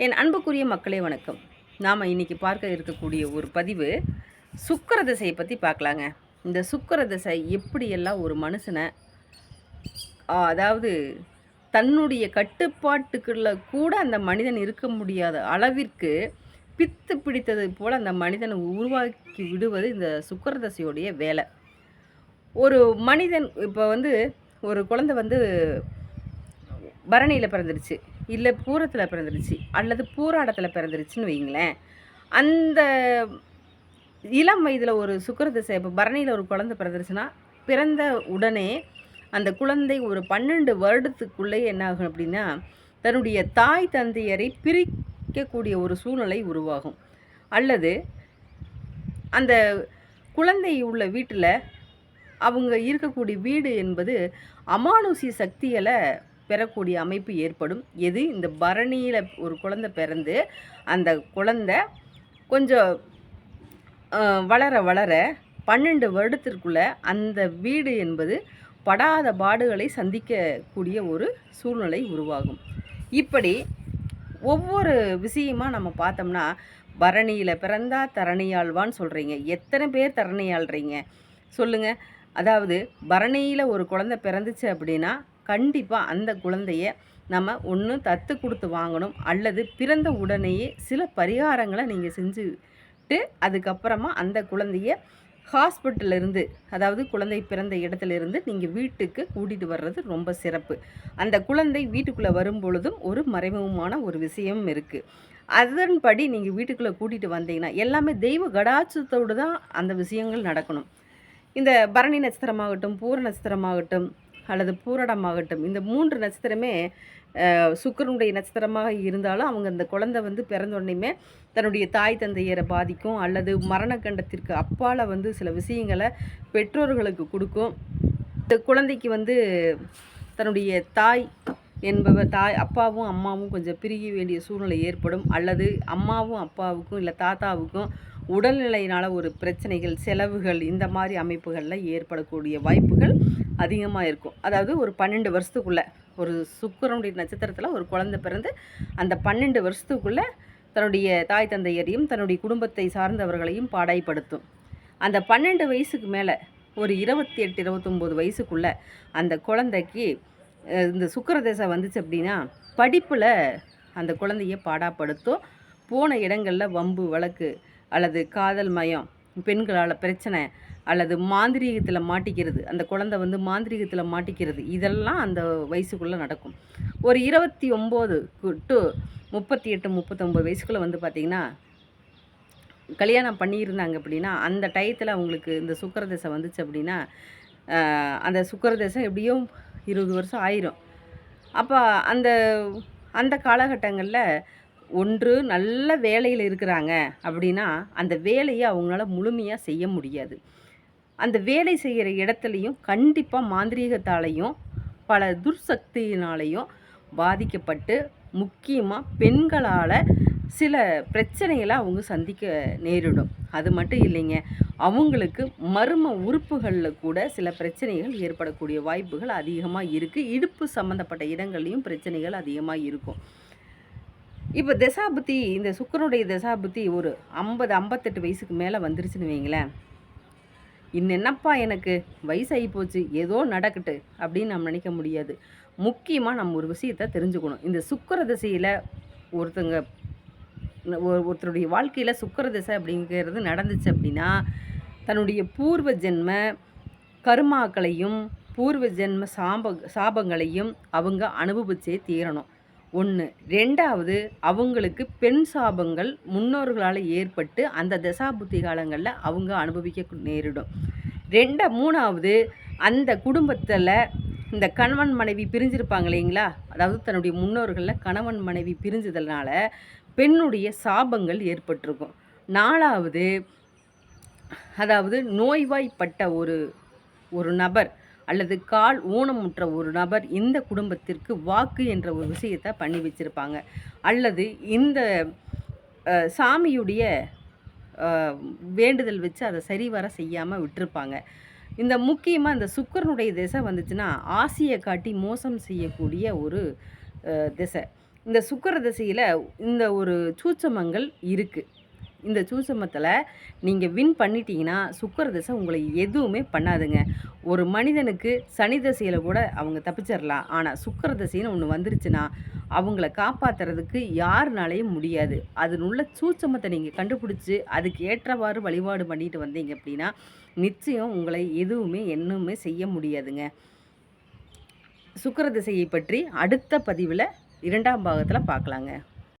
என் அன்புக்குரிய மக்களே வணக்கம். நாம் இன்னைக்கு பார்க்க இருக்கக்கூடிய ஒரு பதிவு சுக்கர திசையை பற்றி பார்க்கலாங்க. இந்த சுக்கர திசை எப்படியெல்லாம் ஒரு மனுஷனை அதாவது தன்னுடைய கட்டுப்பாட்டுக்குள்ள கூட அந்த மனிதன் இருக்க முடியாத அளவிற்கு பித்து பிடித்தது போல் அந்த மனிதனை உருவாக்கி விடுவது இந்த சுக்கர தசையுடைய வேலை. ஒரு மனிதன் இப்போ வந்து ஒரு குழந்தை வந்து பரணியில் பிறந்துருச்சு. இல்லை பூரத்தில் பிறந்துருச்சு. அல்லது பூராடத்தில் பிறந்துருச்சுன்னு வைங்களேன் அந்த இளம் வயதில் ஒரு சுக்கரதிசை இப்போ பரணியில் ஒரு குழந்தை பிறந்துருச்சுன்னா பிறந்த உடனே அந்த குழந்தை ஒரு பன்னெண்டு வருடத்துக்குள்ளே என்ன ஆகும் அப்படின்னா தன்னுடைய தாய் தந்தையரை பிரிக்கக்கூடிய ஒரு சூழ்நிலை உருவாகும். அல்லது அந்த குழந்தை உள்ள வீட்டில் அவங்க இருக்கக்கூடிய வீடு என்பது அமானுஷிய சக்திகளை பெறக்கூடிய அமைப்பு ஏற்படும். எது? இந்த பரணியில் ஒரு குழந்தை பிறந்து அந்த குழந்தை கொஞ்சம் வளர வளர பன்னெண்டு வருடத்திற்குள்ள அந்த வீடு என்பது படாத பாடுகளை சந்திக்கக்கூடிய ஒரு சூழ்நிலை உருவாகும். இப்படி ஒவ்வொரு விஷயமா நம்ம பார்த்தோம்னா பரணியில் பிறந்தா தரணியாழ்வான்னு சொல்கிறீங்க எத்தனை பேர் தரணியாள்றீங்க சொல்லுங்கள் அதாவது பரணியில் ஒரு குழந்தை பிறந்துச்சு அப்படின்னா கண்டிப்பாக அந்த குழந்தைய நம்ம ஒன்று தத்து கொடுத்து வாங்கணும் அல்லது பிறந்த உடனேயே சில பரிகாரங்களை நீங்கள் செஞ்சுட்டு அதுக்கப்புறமா அந்த குழந்தைய ஹாஸ்பிட்டல்லேருந்து அதாவது குழந்தை பிறந்த இடத்துல இருந்து நீங்கள் வீட்டுக்கு கூட்டிகிட்டு வர்றது ரொம்ப சிறப்பு. அந்த குழந்தை வீட்டுக்குள்ளே வரும்பொழுதும் ஒரு மறைமுகமான ஒரு விஷயம் இருக்குது அதன்படி நீங்கள் வீட்டுக்குள்ளே கூட்டிகிட்டு வந்தீங்கன்னா எல்லாமே தெய்வ கடாட்சத்தோடு தான் அந்த விஷயங்கள் நடக்கணும். இந்த பரணி நட்சத்திரமாகட்டும் பூர நட்சத்திரமாகட்டும் அல்லது பூரடமாகட்டும் இந்த மூன்று நட்சத்திரமே சுக்கரனுடைய நட்சத்திரமாக இருந்தாலும் அவங்க அந்த குழந்தை வந்து பிறந்த உடனேயுமே தன்னுடைய தாய் தந்தையரை பாதிக்கும் அல்லது மரணக்கண்டத்திற்கு அப்பால் வந்து சில விஷயங்களை பெற்றோர்களுக்கு கொடுக்கும். இந்த குழந்தைக்கு வந்து தன்னுடைய தாய் என்பவர் தாய் அப்பாவும் அம்மாவும் கொஞ்சம் பிரிய வேண்டிய சூழ்நிலை ஏற்படும். அல்லது அம்மாவும் அப்பாவுக்கும் இல்லை தாத்தாவுக்கும் உடல்நிலையினால் ஒரு பிரச்சனைகள் செலவுகள் இந்த மாதிரி அமைப்புகளில் ஏற்படக்கூடிய வாய்ப்புகள் அதிகமாக இருக்கும். அதாவது ஒரு பன்னெண்டு வருஷத்துக்குள்ளே ஒரு சுக்கரனுடைய நட்சத்திரத்தில் ஒரு குழந்தை பிறந்து அந்த பன்னெண்டு வருஷத்துக்குள்ளே தன்னுடைய தாய் தந்தையரையும் தன்னுடைய குடும்பத்தை சார்ந்தவர்களையும் பாடாய்ப்படுத்தும். அந்த பன்னெண்டு வயசுக்கு மேலே ஒரு இருபத்தி எட்டு இருபத்தொம்போது வயசுக்குள்ளே அந்த குழந்தைக்கு இந்த சுக்கிரதேசம் வந்துச்சு அப்படின்னா படிப்பில் அந்த குழந்தைய பாடாப்படுத்தும். போன இடங்களில் வம்பு வழக்கு அல்லது காதல் மயம் பெண்களால் பிரச்சனை அல்லது மாந்திரீகத்தில் மாட்டிக்கிறது அந்த குழந்தை வந்து மாந்திரீகத்தில் மாட்டிக்கிறது இதெல்லாம் அந்த வயசுக்குள்ளே நடக்கும். ஒரு இருபத்தி ஒம்பது டு முப்பத்தி எட்டு முப்பத்தொம்பது வயசுக்குள்ளே வந்து பார்த்திங்கன்னா கல்யாணம் பண்ணியிருந்தாங்க அப்படின்னா அந்த டயத்தில் அவங்களுக்கு இந்த சுக்கரதசை வந்துச்சு அப்படின்னா அந்த சுக்கரதசை எப்படியும் இருபது வருஷம் ஆயிரும். அப்போ அந்த அந்த காலகட்டங்களில் ஒன்று நல்ல வேலையில் இருக்கிறாங்க அப்படின்னா அந்த வேலையை அவங்களால முழுமையாக செய்ய முடியாது. அந்த வேலை செய்கிற இடத்துலையும் கண்டிப்பாக மாந்திரீகத்தாலையும் பல துர்சக்தியினாலையும் பாதிக்கப்பட்டு முக்கியமாக பெண்களால் சில பிரச்சனைகளை அவங்க சந்திக்க நேரிடும். அது மட்டும் இல்லைங்க அவங்களுக்கு மர்ம உறுப்புகளில் கூட சில பிரச்சனைகள் ஏற்படக்கூடிய வாய்ப்புகள் அதிகமாக இருக்குது இடுப்பு சம்மந்தப்பட்ட இடங்கள்லையும் பிரச்சனைகள் அதிகமாக இருக்கும். இப்போ தசாபுத்தி இந்த சுக்கரனுடைய தசாபுத்தி ஒரு ஐம்பது ஐம்பத்தெட்டு வயசுக்கு மேலே வந்துருச்சுன்னு வைங்களேன். இன்னும் எனக்கு? வயசாகி போச்சு ஏதோ நடக்கட்டு அப்படின்னு நம்ம நினைக்க முடியாது. முக்கியமாக நம்ம ஒரு விஷயத்தை தெரிஞ்சுக்கணும். இந்த சுக்கர திசையில் ஒருத்தங்க ஒரு- ஒருத்தருடைய வாழ்க்கையில் சுக்கர திசை அப்படிங்கிறது நடந்துச்சு அப்படின்னா தன்னுடைய பூர்வ ஜென்ம கருமாக்களையும் பூர்வ ஜென்ம சாப சாபங்களையும் அவங்க அனுபவிச்சே தீரணும். ஒன்று ரெண்டாவது அவங்களுக்கு பெண் சாபங்கள் முன்னோர்களால் ஏற்பட்டு அந்த தசாபுத்தி காலங்களில் அவங்க அனுபவிக்க நேரிடும். ரெண்ட மூணாவது அந்த குடும்பத்தில் இந்த கணவன் மனைவி பிரிஞ்சிருப்பாங்க இல்லைங்களா? அதாவது தன்னுடைய முன்னோர்களில் கணவன் மனைவி பிரிஞ்சதுனால பெண்ணுடைய சாபங்கள் ஏற்பட்டிருக்கும். நாலாவது அதாவது நோய்வாய்ப்பட்ட ஒரு ஒரு நபர் அல்லது கால் ஊனமுற்ற ஒரு நபர் இந்த குடும்பத்திற்கு வாக்கு என்ற ஒரு விஷயத்தை பண்ணி வச்சிருப்பாங்க. அல்லது இந்த சாமியுடைய வேண்டுதல் வச்சு அதை சரிவர செய்யாமல் விட்டுருப்பாங்க. இந்த முக்கியமாக இந்த சுக்கரனுடைய திசை வந்துச்சுன்னா ஆசையை காட்டி மோசம் செய்யக்கூடிய ஒரு திசை. இந்த சுக்கிர திசையில் இந்த ஒரு சூட்சமங்கள் இருக்குது இந்த சூட்சமத்தில் நீங்கள் வின் பண்ணிட்டீங்கன்னா சுக்கிர திசை உங்களை எதுவுமே பண்ணாதுங்க. ஒரு மனிதனுக்கு சனி தசையில் கூட அவங்க தப்பிச்சிடலாம் ஆனால் சுக்கிர திசைன்னு ஒன்று வந்துருச்சுன்னா அவங்கள காப்பாற்றுறதுக்கு யாருனாலையும் முடியாது. அதனுள்ள சூச்சமத்தை சூட்சமத்தை நீங்கள் கண்டுபிடிச்சி அதுக்கு ஏற்றவாறு வழிபாடு பண்ணிட்டு வந்தீங்க அப்படின்னா நிச்சயம் உங்களை எதுவுமே என்னுமே செய்ய முடியாதுங்க. சுக்கிர திசையை பற்றி அடுத்த பதிவில் இரண்டாம் பாகத்தில் பார்க்கலாங்க